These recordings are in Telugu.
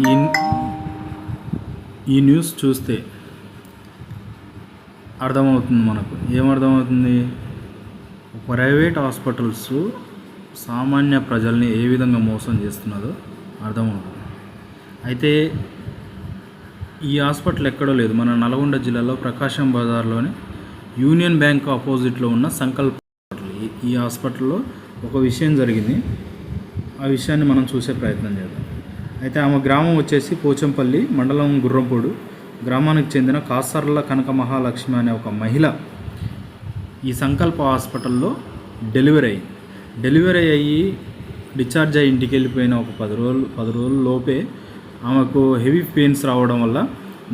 ఈ ఈ న్యూస్ చూస్తే అర్థమవుతుంది మనకు. ఏమర్థమవుతుంది? ప్రైవేట్ హాస్పిటల్స్ సామాన్య ప్రజల్ని ఏ విధంగా మోసం చేస్తున్నదో అర్థమవుతుంది. అయితే ఈ హాస్పిటల్ ఎక్కడో లేదు. మన నల్గొండ జిల్లాలో ప్రకాశం బజార్లోని యూనియన్ బ్యాంక్ ఆపోజిట్లో ఉన్న సంకల్ప హాస్పిటల్. ఈ- ఈ హాస్పిటల్లో ఒక విషయం జరిగింది. ఆ విషయాన్ని మనం చూసే ప్రయత్నం చేద్దాం. అయితే ఆమె గ్రామం వచ్చేసి పోచంపల్లి మండలం గుర్రంపూడు. గ్రామానికి చెందిన కాసర్ల కనక మహాలక్ష్మి అనే ఒక మహిళ ఈ సంకల్ప హాస్పిటల్లో డెలివరీ అయ్యి డెలివరీ అయ్యి డిశ్చార్జ్ అయ్యి ఇంటికి వెళ్ళిపోయిన ఒక పది రోజులు పది రోజుల లోపే ఆమెకు హెవీ పెయిన్స్ రావడం వల్ల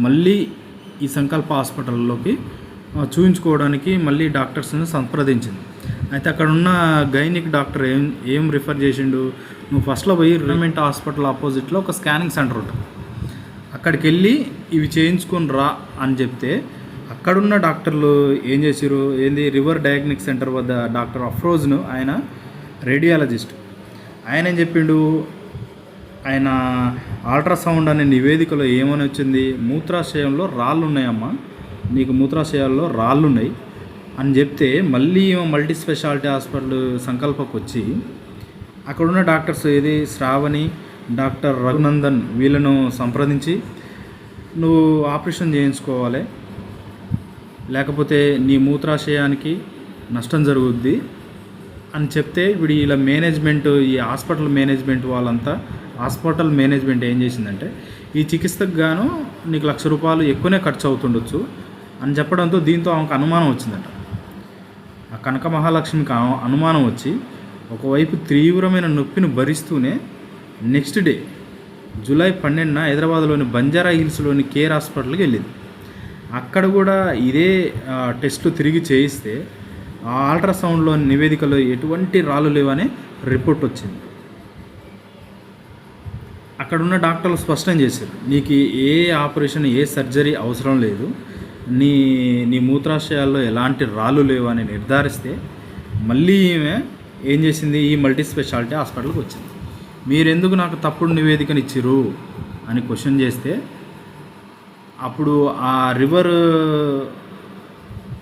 మళ్ళీ ఈ సంకల్ప హాస్పిటల్లోకి చూపించుకోవడానికి చూయించుకోవడానికి మళ్ళీ డాక్టర్స్ని సంప్రదించింది. అయితే అక్కడ ఉన్న గైనిక్ డాక్టర్ ఏం ఏం రిఫర్ చేసిండు? నువ్వు ఫస్ట్లో పోయి గవర్నమెంట్ హాస్పిటల్ ఆపోజిట్లో ఒక స్కానింగ్ సెంటర్ ఉంటుంది. అక్కడికి వెళ్ళి ఇవి చేయించుకొని రా అని చెప్తే అక్కడున్న డాక్టర్లు ఏం చేసిరు ఏంది? రివర్ డయాగ్నిక్ సెంటర్ వద్ద డాక్టర్ అఫ్రోజ్ను ఆయన రేడియాలజిస్ట్ ఆయన ఏం చెప్పిండు? ఆయన అల్ట్రాసౌండ్ అనే నివేదికలో ఏమని వచ్చింది? మూత్రాశయంలో రాళ్ళు ఉన్నాయమ్మా. నీకు మూత్రాశయాల్లో రాళ్ళు ఉన్నాయి అని చెప్తే మళ్ళీ మల్టీ స్పెషాలిటీ హాస్పిటల్ సంకల్పకు వచ్చి అక్కడున్న డాక్టర్స్ ఏది? శ్రావణి డాక్టర్ రఘునందన్ వీళ్ళను సంప్రదించి నువ్వు ఆపరేషన్ చేయించుకోవాలి. లేకపోతే నీ మూత్రాశయానికి నష్టం జరుగుద్ది అని చెప్తే ఇప్పుడు ఇలా మేనేజ్మెంట్ ఈ హాస్పిటల్ మేనేజ్మెంట్ వాళ్ళంతా హాస్పిటల్ మేనేజ్మెంట్ ఏం చేసిందంటే ఈ చికిత్సకు గాను నీకు లక్ష రూపాయలు ఎక్కువనే ఖర్చు అవుతుండొచ్చు అని చెప్పడంతో దీంతో ఆమెకు అనుమానం వచ్చిందట. ఆ కనక మహాలక్ష్మికి అనుమానం వచ్చి ఒకవైపు తీవ్రమైన నొప్పిని భరిస్తూనే నెక్స్ట్ డే జూలై పన్నెండున హైదరాబాద్లోని బంజారా హిల్స్లోని కేర్ హాస్పిటల్కి వెళ్ళింది. అక్కడ కూడా ఇదే టెస్ట్లు తిరిగి చేయిస్తే ఆ అల్ట్రాసౌండ్లో నివేదికలో ఎటువంటి రాళ్ళు లేవనే రిపోర్ట్ వచ్చింది. అక్కడ ఉన్న డాక్టర్లు స్పష్టం చేశారు నీకు ఏ ఆపరేషన్ ఏ సర్జరీ అవసరం లేదు నీ నీ మూత్రాశయాల్లో ఎలాంటి రాళ్ళు లేవని నిర్ధారిస్తే మళ్ళీ ఈమె ఏం చేసింది? ఈ మల్టీ స్పెషాలిటీ హాస్పిటల్కి వచ్చింది. మీరెందుకు నాకు తప్పుడు నివేదికను ఇచ్చిర్రు? అని క్వశ్చన్ చేస్తే అప్పుడు ఆ రివర్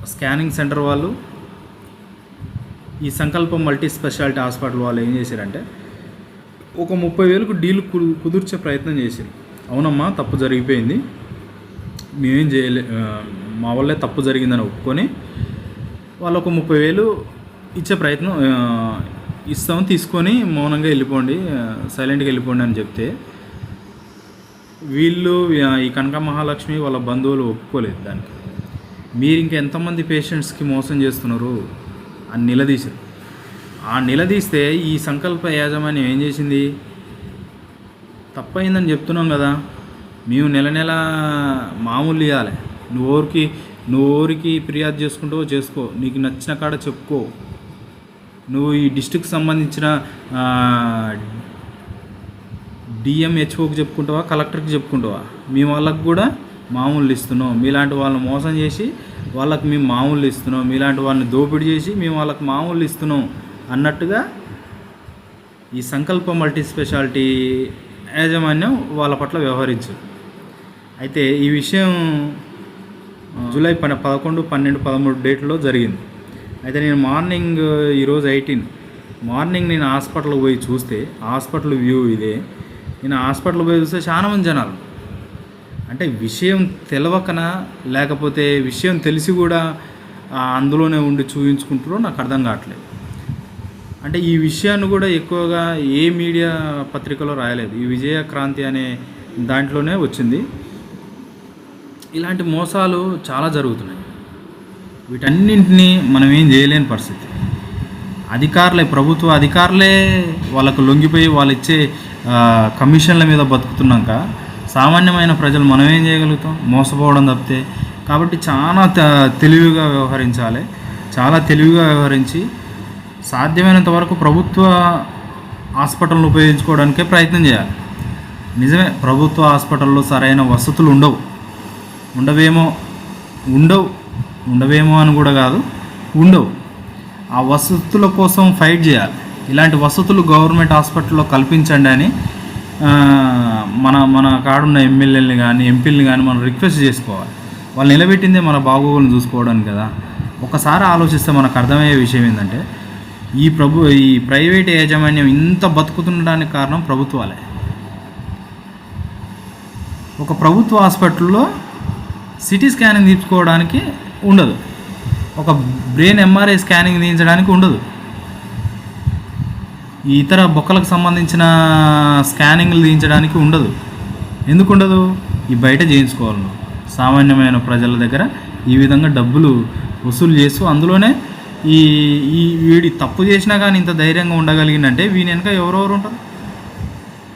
స్కానింగ్ సెంటర్ వాళ్ళు ఈ సంకల్పం మల్టీ స్పెషాలిటీ హాస్పిటల్ వాళ్ళు ఏం చేశారంటే ఒక ముప్పై వేలకు డీల్ కు- కుదుర్చే ప్రయత్నం చేశారు. అవునమ్మా తప్పు జరిగిపోయింది. మేమేం చేయలే మా వల్లే తప్పు జరిగిందని ఒప్పుకొని వాళ్ళు ఒక ముప్పై వేలు ఇచ్చే ప్రయత్నం ఇస్తాం తీసుకొని మౌనంగా వెళ్ళిపోండి సైలెంట్గా వెళ్ళిపోండి అని చెప్తే వీళ్ళు ఈ కనక మహాలక్ష్మి వాళ్ళ బంధువులు ఒప్పుకోలేదు దానికి. మీరు ఇంకా ఎంతమంది పేషెంట్స్కి మోసం చేస్తున్నారు అని నిలదీశారు. ఆ నిలదీస్తే ఈ సంకల్ప యాజమాన్యం ఏం చేసింది? తప్పైందని చెప్తున్నాం కదా మేము నెల నెల మామూలు ఇవ్వాలి నువ్వు ఊరికి నువ్వు ఊరికి ఫిర్యాదు చేసుకుంటావో చేసుకో నీకు నచ్చిన కాడ చెప్పుకో. నువ్వు ఈ డిస్టిక్ సంబంధించిన డిఎంహెచ్ఓకి చెప్పుకుంటావా కలెక్టర్కి చెప్పుకుంటావా? మేము వాళ్ళకు కూడా మామూలు ఇస్తున్నాం. మీలాంటి వాళ్ళని మోసం చేసి వాళ్ళకి మేము మామూలు ఇస్తున్నాం. మీలాంటి వాళ్ళని దోపిడీ చేసి మేము వాళ్ళకి మామూలు ఇస్తున్నాం అన్నట్టుగా ఈ సంకల్ప మల్టీ స్పెషాలిటీ యాజమాన్యం వాళ్ళ పట్ల వ్యవహరించు. అయితే ఈ విషయం జూలై ప పదకొండు పన్నెండు పదమూడు డేట్లో జరిగింది. అయితే నేను మార్నింగ్ ఈరోజు ఎయిటీన్. మార్నింగ్ నేను హాస్పిటల్కి పోయి చూస్తే హాస్పిటల్ వ్యూ ఇదే. నేను హాస్పిటల్ పోయి చూస్తే చాలా మంది జనాలు. అంటే విషయం తెలవకనా లేకపోతే విషయం తెలిసి కూడా అందులోనే ఉండి చూపించుకుంటారో నాకు అర్థం కావట్లేదు. అంటే ఈ విషయాన్ని కూడా ఎక్కువగా ఏ మీడియా పత్రికలో రాయలేదు. ఈ విజయ క్రాంతి అనే దాంట్లోనే వచ్చింది. ఇలాంటి మోసాలు చాలా జరుగుతున్నాయి. వీటన్నింటినీ మనం ఏం చేయలేని పరిస్థితి. అధికారులే ప్రభుత్వ అధికారులే వాళ్ళకు లొంగిపోయి వాళ్ళు ఇచ్చే కమిషన్ల మీద బతుకుతున్నాక సామాన్యమైన ప్రజలు మనం ఏం చేయగలుగుతాం? మోసపోవడం తప్పితే. కాబట్టి చాలా తెలివిగా వ్యవహరించాలి. చాలా తెలివిగా వ్యవహరించి సాధ్యమైనంత వరకు ప్రభుత్వ హాస్పిటల్ను ఉపయోగించుకోవడానికే ప్రయత్నం చేయాలి. నిజమే ప్రభుత్వ హాస్పిటల్లో సరైన వసతులు ఉండవు. ఉండవేమో ఉండవు. ఉండవేమో అని కూడా కాదు. ఉండవు. ఆ వసతుల కోసం ఫైట్ చేయాలి. ఇలాంటి వసతులు గవర్నమెంట్ హాస్పిటల్లో కల్పించండి అని మన మన కాడున్న ఎమ్మెల్యేలని కానీ ఎంపీలని కానీ మనం రిక్వెస్ట్ చేసుకోవాలి. వాళ్ళు నిలబెట్టిందే మన బాగోగులను చూసుకోవడానికి కదా. ఒకసారి ఆలోచిస్తే మనకు అర్థమయ్యే విషయం ఏంటంటే ఈ ప్రభు ఈ ప్రైవేట్ యాజమాన్యం ఇంత బతుకుతుండడానికి కారణం ప్రభుత్వాలే. ఒక ప్రభుత్వ హాస్పిటల్లో సిటీ స్కానింగ్ తీసుకోవడానికి ఉండదు. ఒక బ్రెయిన్ ఎంఆర్ఐ స్కానింగ్ తీయించడానికి ఉండదు. ఇతర బొక్కలకు సంబంధించిన స్కానింగ్లు తీయించడానికి ఉండదు. ఎందుకు ఉండదు? ఈ బయట చేయించుకోవాలి సామాన్యమైన ప్రజల దగ్గర ఈ విధంగా డబ్బులు వసూలు చేస్తూ అందులోనే ఈ ఈ వీడి తప్పు చేసినా కానీ ఇంత ధైర్యంగా ఉండగలిగిందంటే వీని వెనక ఎవరెవరు ఉంటారు?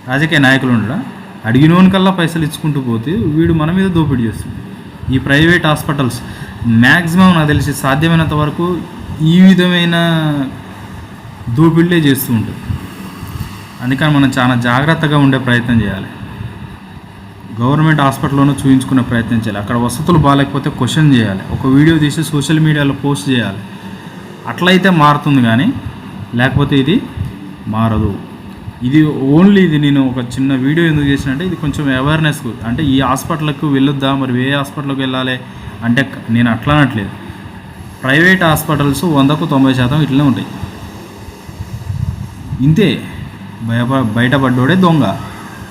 రాజకీయ నాయకులు ఉండడా అడిగినోనికల్లా పైసలు ఇచ్చుకుంటూ పోతే వీడు మన మీద దోపిడీ చేస్తుంది. ఈ ప్రైవేట్ హాస్పిటల్స్ మ్యాక్సిమం నాకు తెలిసి సాధ్యమైనంత వరకు ఈ విధమైన దూపిళ్ళే చేస్తూ ఉంటుంది అందుకని మనం చాలా జాగ్రత్తగా ఉండే ప్రయత్నం చేయాలి. గవర్నమెంట్ హాస్పిటల్లోనూ చూపించుకునే ప్రయత్నం చేయాలి. అక్కడ వసతులు బాగాలేకపోతే క్వశ్చన్ చేయాలి. ఒక వీడియో తీసి సోషల్ మీడియాలో పోస్ట్ చేయాలి. అట్లయితే మారుతుంది కానీ లేకపోతే ఇది మారదు. ఇది ఓన్లీ ఇది నేను ఒక చిన్న వీడియో ఎందుకు చేసినంటే ఇది కొంచెం అవేర్నెస్కు అంటే ఈ హాస్పిటల్కి వెళ్ళొద్దా? మరి ఏ హాస్పిటల్కి వెళ్ళాలి? అంటే నేను అట్లా అనట్లేదు. ప్రైవేట్ హాస్పిటల్స్ వందకు తొంభై శాతం ఇట్లనే ఉంటాయి. ఇంతే. భయప బయటపడ్డోడే దొంగ.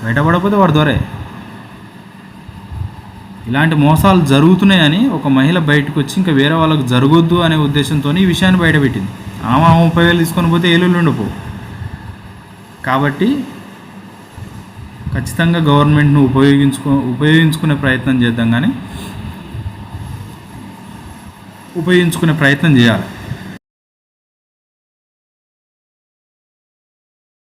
బయటపడకపోతే వాడు దొరే. ఇలాంటి మోసాలు జరుగుతున్నాయని ఒక మహిళ బయటకు వచ్చి ఇంకా వేరే వాళ్ళకి జరగొద్దు అనే ఉద్దేశంతో ఈ విషయాన్ని బయటపెట్టింది. ఆమె ముప్పై వేలు తీసుకొని పోతే ఏళ్ళు ఉండిపో కాబట్టి ఖచ్చితంగా గవర్నమెంట్ను ఉపయోగించుకో ఉపయోగించుకునే ప్రయత్నం చేద్దాం కానీ ఉపయోగించుకునే ప్రయత్నం చేయాలి.